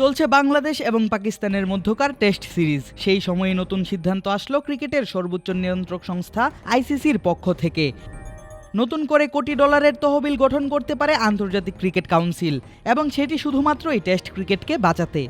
চলছে বাংলাদেশ এবং পাকিস্তানের মধ্যকার টেস্ট সিরিজ। সেই সময়ে নতুন সিদ্ধান্ত আসলো ক্রিকেটের সর্বোচ্চ নিয়ন্ত্রক সংস্থা আইসিসির পক্ষ থেকে। নতুন করে কোটি ডলারের তহবিল গঠন করতে পারে আন্তর্জাতিক ক্রিকেট কাউন্সিল এবং সেটি শুধুমাত্রই টেস্ট ক্রিকেটকে বাঁচাতে।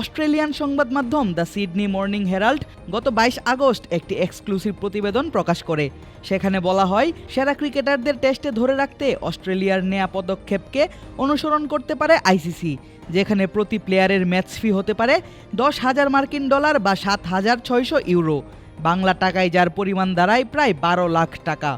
অস্ট্রেলিয়ান সংবাদ মাধ্যম দ্য সিডনি মর্নিং হেরাল্ড গত বাইশ আগস্ট একটি এক্সক্লুসিভ প্রতিবেদন প্রকাশ করে। সেখানে বলা হয়, সেরা ক্রিকেটারদের টেস্টে ধরে রাখতে অস্ট্রেলিয়ার নেয়া পদক্ষেপকে অনুসরণ করতে পারে আইসিসি, যেখানে প্রতি প্লেয়ারের ম্যাচ ফি হতে পারে দশ হাজার মার্কিন ডলার বা সাত হাজার ছয়শো ইউরো। বাংলা টাকায় যার পরিমাণ দাঁড়ায় প্রায় বারো লাখ টাকা।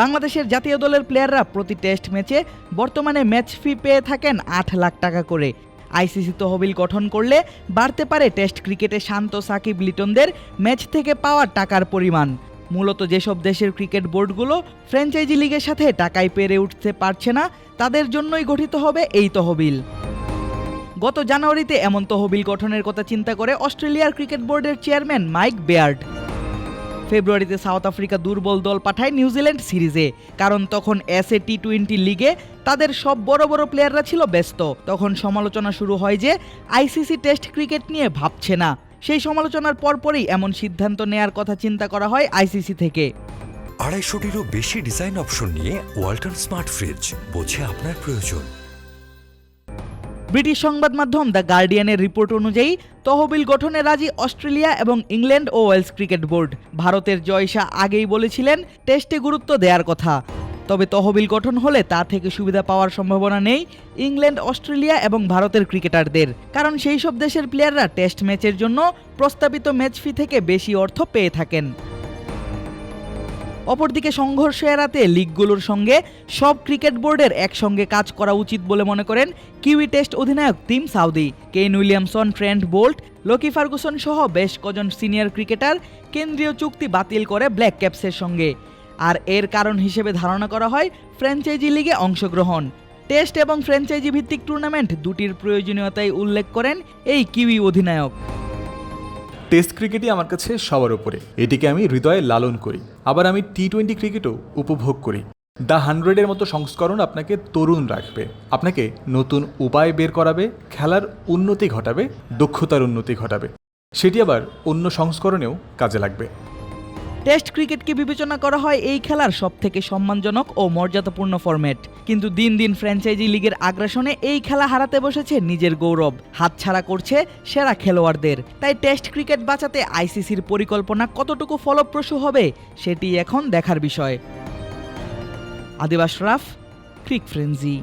বাংলাদেশের জাতীয় দলের প্লেয়াররা প্রতি টেস্ট ম্যাচে বর্তমানে ম্যাচ ফি পেয়ে থাকেন আট লাখ টাকা করে। আইসিসি তহবিল গঠন করলে বাড়তে পারে টেস্ট ক্রিকেটে শান্ত সাকিব লিটনদের ম্যাচ থেকে পাওয়া টাকার পরিমাণ। মূলত যেসব দেশের ক্রিকেট বোর্ডগুলো ফ্র্যাঞ্চাইজি লিগের সাথে টাকায় পেরে উঠতে পারছে না, তাদের জন্যই গঠিত হবে এই তহবিল। গত জানুয়ারিতে এমন তহবিল গঠনের কথা চিন্তা করে অস্ট্রেলিয়ার ক্রিকেট বোর্ডের চেয়ারম্যান মাইক বেয়ার্ড। ফেব্রুয়ারিতে সাউথ আফ্রিকা দুর্বল দল পাঠায় নিউজিল্যান্ড সিরিজে। কারণ তখন এস এ টি টোয়েন্টি লিগে তাদের সব বড় বড় প্লেয়াররা ছিল ব্যস্ত। তখন সমালোচনা শুরু হয় যে আইসিসি টেস্ট ক্রিকেট নিয়ে ভাবছে না। সেই সমালোচনার পরপরই এমন সিদ্ধান্ত নেয়ার কথা চিন্তা করা হয় আইসিসি থেকে। আড়াইশোটিরও বেশি ডিজাইন অপশন নিয়ে ওয়ালটন স্মার্ট ফ্রিজ বোঝে আপনার প্রয়োজন। ব্রিটিশ সংবাদ মাধ্যম দ্য গার্ডিয়ানের রিপোর্ট অনুযায়ী, তহবিল গঠনে রাজি অস্ট্রেলিয়া এবং ইংল্যান্ড ও ওয়েলস ক্রিকেট বোর্ড। ভারতের জয়শা আগেই বলেছিলেন, টেস্টে গুরুত্ব দেওয়ার কথা। তবে তহবিল গঠন হলে তা থেকে সুবিধা পাওয়ার সম্ভাবনা নেই ইংল্যান্ড, অস্ট্রেলিয়া এবং ভারতের ক্রিকেটারদের। কারণ সেই সব দেশের প্লেয়াররা টেস্ট ম্যাচের জন্য প্রস্তাবিত ম্যাচ ফি থেকে বেশি অর্থ পেয়ে থাকেন। অপরদিকে সংঘর্ষ এড়াতে লিগগুলোর সঙ্গে সব ক্রিকেট বোর্ডের একসঙ্গে কাজ করা উচিত বলে মনে করেন কিউই টেস্ট অধিনায়ক Tim Southee. Kane Williamson, Trent Boult, Lockie Ferguson সহ বেশ কজন সিনিয়র ক্রিকেটার কেন্দ্রীয় চুক্তি বাতিল করে ব্ল্যাক ক্যাপসের সঙ্গে। আর এর কারণ হিসেবে ধারণা করা হয় ফ্র্যাঞ্চাইজি লিগে অংশগ্রহণ। টেস্ট এবং ফ্র্যাঞ্চাইজি ভিত্তিক টুর্নামেন্ট দুটির প্রয়োজনীয়তাই উল্লেখ করেন এই কিউই অধিনায়ক। টেস্ট ক্রিকেটই আমার কাছে সবার উপরে। এটিকে আমি হৃদয়ে লালন করি। আবার আমি টি টোয়েন্টি ক্রিকেটও উপভোগ করি। দ্য হান্ড্রেডের মতো সংস্করণ আপনাকে তরুণ রাখবে। আপনাকে নতুন উপায় বের করাবে, খেলার উন্নতি ঘটাবে, দক্ষতার উন্নতি ঘটাবে। সেটি আবার অন্য সংস্করণেও কাজে লাগবে। টেস্ট ক্রিকেটকে বিবেচনা করা হয় এই খেলার সবথেকে সম্মানজনক ও মর্যাদাপূর্ণ ফরম্যাট। কিন্তু দিন দিন ফ্র্যাঞ্চাইজি লিগের আগ্রাসনে এই খেলা হারাতে বসেছে নিজের গৌরব। হাতছাড়া করছে সেরা খেলোয়াড়দের। তাই টেস্ট ক্রিকেট বাঁচাতে আইসিসির পরিকল্পনা কতটুকু ফলপ্রসূ হবে, সেটি এখন দেখার বিষয়। আদিবাস রাফ, ক্রিক ফ্রেঞ্জি